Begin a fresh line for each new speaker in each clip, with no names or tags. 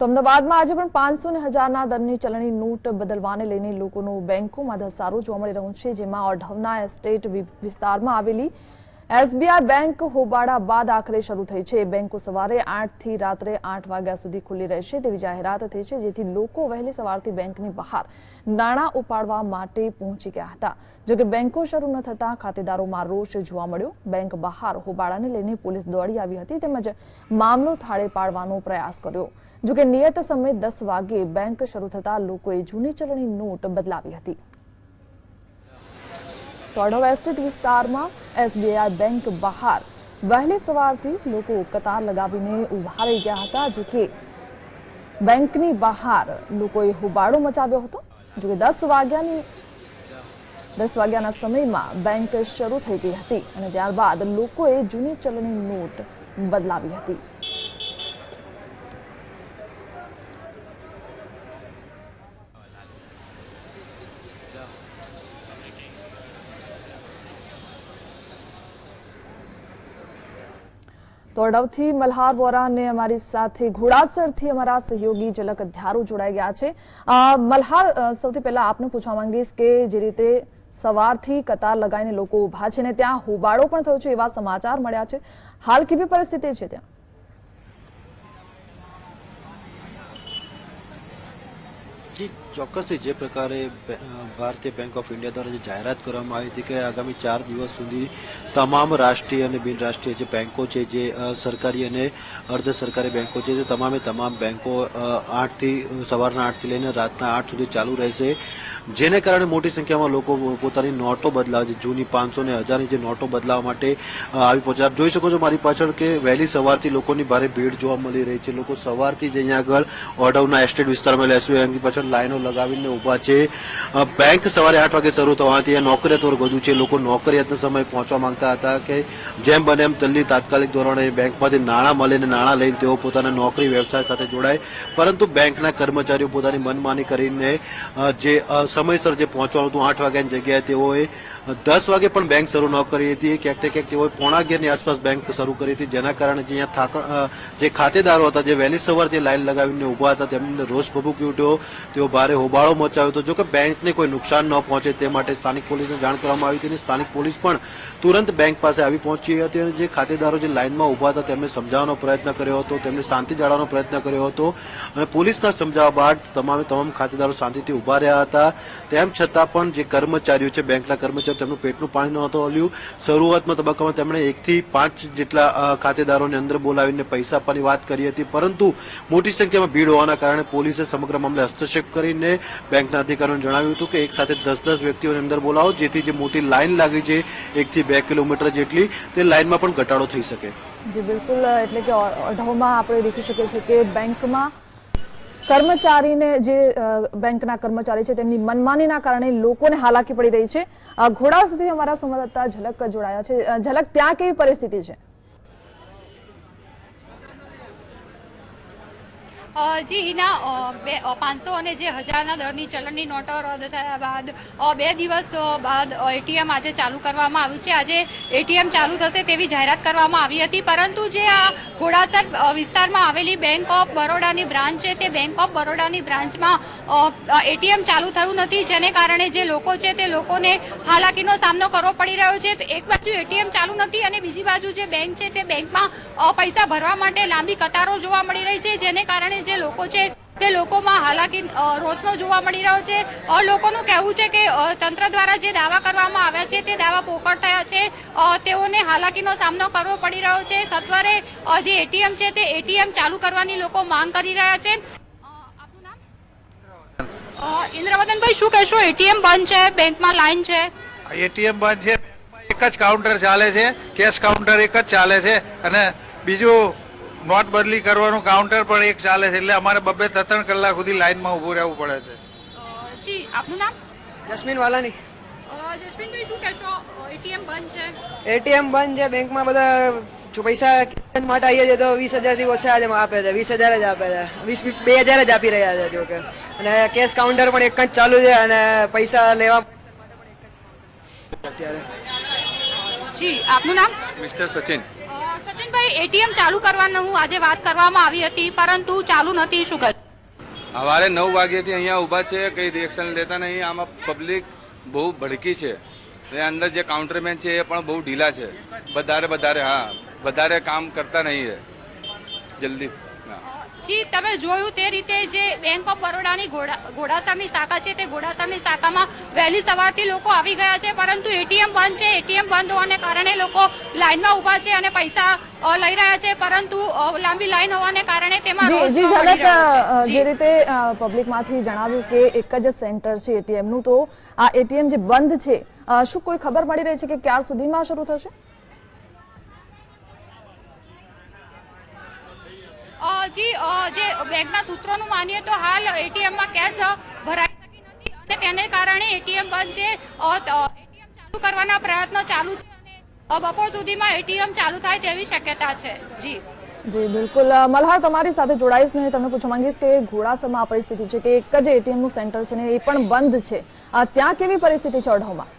તો અમદાવાદમાં આજે પણ પાંચસો ને હજારના દરની ચલણી નોટ બદલવાને લઈને લોકોનો બેંકોમાં ધસારો જોવા મળી રહ્યો છે, જેમાં અઢવના એસ્ટેટ વિસ્તારમાં આવેલી એસબીઆઈ બેંક હોબાળા બાદ આખરે શરૂ થઈ છે. બેંકો સવારે આઠથી રાત્રે આઠ વાગ્યા સુધી ખુલ્લી રહેશે તેવી જાહેરાત થઈ છે, જેથી લોકો વહેલી સવારથી બેંકની બહાર નાણાં ઉપાડવા માટે પહોંચી ગયા હતા. જોકે બેંકો શરૂ ન થતા ખાતેદારોમાં રોષ જોવા મળ્યો. બેંક બહાર હોબાળાને લઈને પોલીસ દોડી આવી હતી તેમજ મામલો થાળે પાડવાનો પ્રયાસ કર્યો. જોકે નિયત સમયે દસ વાગે બેંક શરૂ થતા લોકોએ જૂની ચલણી નોટ બદલાવી હતી. તો વિસ્તારમાં એસબીઆઈ બેંક બહાર વહેલી સવારથી લોકો કતાર લગાવીને ઊભા રહી ગયા હતા. જોકે બેંકની બહાર લોકોએ હોબાળો મચાવ્યો હતો. જોકે દસ વાગ્યાની દસ વાગ્યાના સમયમાં બેંક શરૂ થઈ ગઈ હતી અને ત્યારબાદ લોકોએ જૂની ચલણી નોટ બદલાવી હતી. તો અડવથી મલ્હાર વોરા અને અમારી સાથે ઘોડાસરથી અમારા સહયોગી ઝલક અધ્યારો જોડાઈ ગયા છે. મલ્હાર સૌથી પહેલા આપને પૂછવા માંગીશ કે જે રીતે સવારથી કતાર લગાવીને લોકો ઊભા છે ને ત્યાં હોબાળો પણ થયો છે એવા સમાચાર મળ્યા છે. હાલ કેવી પરિસ્થિતિ છે ત્યાં?
જી. ચોક્કસથી જે પ્રકારે ભારતીય બેંક ઓફ ઇન્ડિયા દ્વારા જે જાહેરાત કરવામાં આવી હતી કે આગામી ચાર દિવસ સુધી તમામ રાષ્ટ્રીય અને બિનરાષ્ટ્રીય જે બેંકો છે, જે સરકારી અને અર્ધ સરકારી બેંકો છે, તે તમામે તમામ બેંકો આઠથી, સવારના આઠથી લઈને રાતના આઠ સુધી ચાલુ રહેશે. જેને કારણે મોટી સંખ્યામાં લોકો પોતાની નોટો બદલાવે છે. જૂની પાંચસો ને હજારની જે નોટો બદલાવવા માટે આવી પહોંચ્યા જોઈ શકો છો મારી પાછળ કે વહેલી સવારથી લોકોની ભારે ભીડ જોવા મળી રહી છે. લોકો સવારથી જ અહીંયા આગળ ઓડવના એસ્ટેટ વિસ્તારમાં લેશું એમની પાછળ લાઈનો લગાવીને ઊભા છે. બેંક સવારે આઠ વાગે શરૂ થવાથી નોકરિયાત વર્ગ વધુ છે. લોકો નોકરિયાતના સમય પહોંચવા માંગતા હતા કે જેમ બને એમ જલ્દી તાત્કાલિક ધોરણે બેંકમાંથી નાણાં મળે અને નાણાં લઈને તેઓ પોતાના નોકરી વ્યવસાય સાથે જોડાય. પરંતુ બેંકના કર્મચારીઓ પોતાની મનમાની કરીને જે સમયસર જે પહોંચવાનું હતું આઠ વાગ્યાની જગ્યાએ તેઓએ દસ વાગે પણ બેંક શરૂ ન કરી હતી. ક્યાંક ને ક્યાંક તેઓએ પોણા અગિયારની આસપાસ બેંક શરૂ કરી હતી. જેના કારણે જે અહીંયા થાક અ, જે ખાતેદારો હતા જે વહેલી સવારથી લાઈન લગાવીને ઊભા હતા તેમને રોષ ભભૂકી ઉઠ્યો. તેઓ ભારે હોબાળો મચાવ્યો હતો જો કે બેંકને કોઈ નુકસાન ન પહોંચે તે માટે સ્થાનિક પોલીસને જાણ કરવામાં આવી હતી સ્થાનિક પોલીસ પણ તુરંત બેંક પાસે આવી પહોંચી હતી અને જે ખાતેદારો જે લાઇનમાં ઊભા હતા તેમને સમજાવવાનો પ્રયત્ન કર્યો હતો, તેમને શાંતિ જાળવવાનો પ્રયત્ન કર્યો હતો અને પોલીસના સમજાવવા બાદ તમામે તમામ ખાતેદારો શાંતિથી ઊભા રહ્યા હતા. તેમ છતાં પણ જે કર્મચારીઓ છે, બેંકના કર્મચારીઓ તેમનું પેટનું પાણી નહોતું હલ્યું. શરૂઆતમાં તબક્કામાં તેમણે એકથી પાંચ જેટલા ખાતેદારોને અંદર બોલાવીને પૈસા આપવાની વાત કરી હતી, પરંતુ મોટી સંખ્યામાં ભીડ હોવાના કારણે પોલીસે સમગ્ર મામલે હસ્તક્ષેપ કરીને બેંકના અધિકારીઓને જણાવ્યું હતું કે એક સાથે દસ દસ વ્યક્તિઓને અંદર બોલાવો, જેથી જે મોટી લાઇન લાગી છે, એકથી બે કિલોમીટર જેટલી, તે લાઇનમાં પણ ઘટાડો થઈ શકે.
જી, બિલકુલ, એટલે કે અઢવમાં આપણે દેખી શકીએ છીએ કે બેંકમાં કર્મચારીને જે બેંકના કર્મચારી છે, તેમની મનમાનીના કારણે લોકોને હાલાકી પડી રહી છે. ઘોડા સુધી અમારા સંવાદદાતા ઝલક જોડાયા છે. ઝલક ત્યાં કેવી પરિસ્થિતિ છે?
અ, જી હિના બે પાંચસો અને જે હજારના દરની ચલણની નોટો રદ થયા બાદ બે દિવસ બાદ એટીએમ આજે ચાલુ કરવામાં આવ્યું છે. આજે એટીએમ ચાલુ થશે તેવી જાહેરાત કરવામાં આવી હતી. પરંતુ જે આ ઘોડાસર વિસ્તારમાં આવેલી બેંક ઓફ બરોડાની બ્રાન્ચ છે તે બેંક ઓફ બરોડાની બ્રાન્ચમાં એટીએમ ચાલુ થયું નથી. જેને કારણે જે લોકો છે તે લોકોને હાલાકીનો સામનો કરવો પડી રહ્યો છે. તો એક બાજુ એટીએમ ચાલુ નથી અને બીજી બાજુ જે બેંક છે તે બેંકમાં પૈસા ભરવા માટે લાંબી કતારો જોવા મળી રહી છે. જેને કારણે જે લોકો છે તે લોકોમાં હાલાકી રોષનો જોવા મળી રહ્યો છે. લોકોનું કહેવું છે કે તંત્ર દ્વારા જે દાવા કરવામાં આવ્યા છે તે દાવા પોકળ થયા છે તેઓને હાલાકીનો સામનો કરવો પડી રહ્યો છે. સત્વરે જે એટીએમ છે તે એટીએમ ચાલુ કરવાની લોકો માંગ કરી રહ્યા છે. ઇન્દ્રવદનભાઈ, શું કહેશો? એટીએમ બંધ છે? બેંકમાં લાઈન છે?
એટીએમ બંધ છે. એક જ કાઉન્ટર ચાલે છે. કેશ કાઉન્ટર એક જ ચાલે છે. અને બીજું નોટ બદલી કરવાનું કાઉન્ટર પણ એક ચાલે છે. એટલે અમારે બબે ત્રણ કલાક સુધી લાઈનમાં ઊભું રહેવું પડે છે.
જી આપનું નામ?
જસ્મીન વાલાની.
જસમીનભાઈ શું કહેશો? એટીએમ બંધ છે.
એટીએમ બંધ છે. બેંકમાં બધા જો પૈસા કિચન માટે આવીએ છીએ તો વીસ હજારથી ઓછા જ આપે છે. વીસ હજાર જ આપે છે. વીસ બે હજાર જ આપી રહ્યા છે જો કે. અને કેશ કાઉન્ટર પણ એક જ ચાલુ છે અને પૈસા લેવા અત્યારે
જી આપનું નામ?
મિસ્ટર સચિન.
એટીએમ ચાલુ કરવાનું આજે વાત કરવામાં આવી હતી, પરંતુ ચાલુ નથી, શું કહે?
સવારે નવ વાગ્યાથી અહીંયા ઊભા છે, કંઈ રિએક્શન લેતા નહીં, આમાં પબ્લિક બહુ ભડકી છે. એ અંદર જે કાઉન્ટરમેન છે એ પણ બહુ ઢીલા છે. વધારે વધારે, હા, વધારે કામ કરતા નહીં જલ્દી.
જી તમે જોયું તે રીતે જે બેંક ઓફ બરોડાની ઘોડા ઘોડાસરની શાખા છે તે ઘોડાસરની શાખામાં વહેલી સવારથી લોકો આવી ગયા છે પરંતુ એટીએમ બંધ છે. એટીએમ બંધ હોવાને કારણે લોકો લાઇનમાં ઊભા છે અને પૈસા લઈ રહ્યા છે પરંતુ લાંબી લાઇન હોવાને કારણે તેમાં
જી ઝલક
જી.
રીતે પબ્લિકમાંથી જણાવ્યું કે એક જ સેન્ટર છે એટીએમનું તો આ એટીએમ જે બંધ છે શું કોઈ ખબર પડી રહી છે કે ક્યાર સુધીમાં શરૂ થશે?
જી જે બેંકના સૂત્રોનું માનીએ તો હાલ એટીએમમાં કેશ ભરાઈ શકી નથી અને તેને કારણે એટીએમ બંધ છે. એટીએમ ચાલુ કરવાના પ્રયત્નો ચાલુ છે અને બપોર સુધીમાં એટીએમ ચાલુ થાય તેવી શક્યતા છે. જી.
જી, બિલકુલ. મલ્હાર, તમારી સાથે જોડાઈશ ને તમને પૂછવા માંગીશ કે ઘોડાસરમાં આ પરિસ્થિતિ છે કે એક જ એટીએમનું સેન્ટર છે ને એ પણ બંધ છે. ત્યાં કેવી પરિસ્થિતિ છે અઢવમાં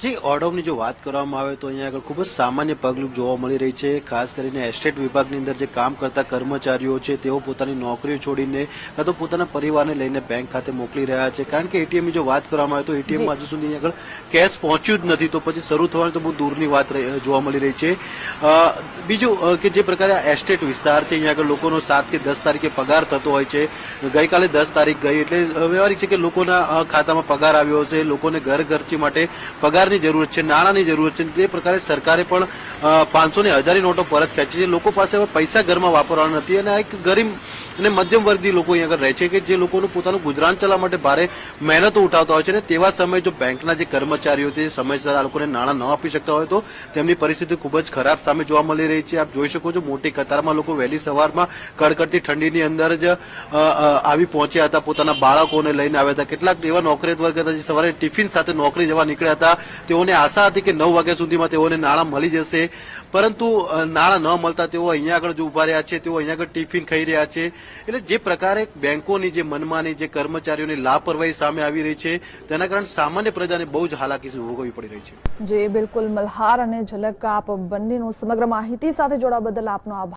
જી ઓર્ડરની જો વાત કરવામાં આવે તો અહીંયા આગળ ખૂબ જ સામાન્ય પગલું જોવા મળી રહી છે. ખાસ કરીને એસ્ટેટ વિભાગની અંદર જે કામ કરતા કર્મચારીઓ છે તેઓ પોતાની નોકરીઓ છોડીને કાં તો પોતાના પરિવારને લઈને બેંક ખાતે મોકલી રહ્યા છે. કારણ કે એટીએમની જો વાત કરવામાં આવે તો એટીએમમાં હજુ સુધી આગળ કેશ પહોંચ્યું જ નથી. તો પછી શરૂ થવાની તો બહુ દૂરની વાત જોવા મળી રહી છે. બીજું કે જે પ્રકારે એસ્ટેટ વિસ્તાર છે અહીંયા આગળ લોકોનો સાત કે દસ તારીખે પગાર થતો હોય છે. ગઈકાલે દસ તારીખ ગઈ એટલે વ્યવહારિક છે કે લોકોના ખાતામાં પગાર આવ્યો છે લોકોને ઘર ખર્ચી માટે પગારની જરૂરત છે, નાણાંની જરૂરત છે. તે પ્રકારે સરકારે પણ પાંચસો ને હજારની નોટો પરત ખેંચી છે. લોકો પાસે હવે પૈસા ઘરમાં વાપરવાના નથી અને આ એક ગરીબ અને મધ્યમ વર્ગની લોકો અહીં આગળ રહે છે કે જે લોકોનું પોતાનું ગુજરાન ચલાવવા માટે ભારે મહેનતો ઉઠાવતા હોય છે અને તેવા સમયે જો બેંકના જે કર્મચારીઓ છે સમયસર આ લોકોને નાણાં ન આપી શકતા હોય તો તેમની પરિસ્થિતિ ખૂબ જ ખરાબ સામે જોવા મળી રહી છે. આપ જોઈ શકો છો મોટી કતારમાં લોકો વહેલી સવારમાં કડકડતી ઠંડીની અંદર જ આવી પહોંચ્યા હતા. પોતાના બાળકોને લઈને આવ્યા હતા. કેટલાક એવા નોકરી વર્ગ હતા જે સવારે ટિફિન સાથે નોકરી જવા નીકળ્યા હતા. તેઓને આશા હતી કે નવ વાગ્યા સુધીમાં તેઓને નાણાં મળી જશે. પરંતુ નાણાં ન મળતા તેઓ અહીંયા આગળ જો ઊભા રહ્યા છે, તેઓ અહીંયા આગળ ટિફિન ખાઈ રહ્યા છે. એટલે જે પ્રકારે બેંકોની જે મનમાની, જે કર્મચારીઓની લાપરવાહી સામે આવી રહી છે, તેના કારણે સામાન્ય પ્રજાને બહુ જ હાલાકી ભોગવવી પડી રહી છે.
જે, બિલકુલ. મલ્હાર અને ઝલક, આપ બંનેનો સમગ્ર માહિતી સાથે જોડાવા બદલ આપનો આભાર.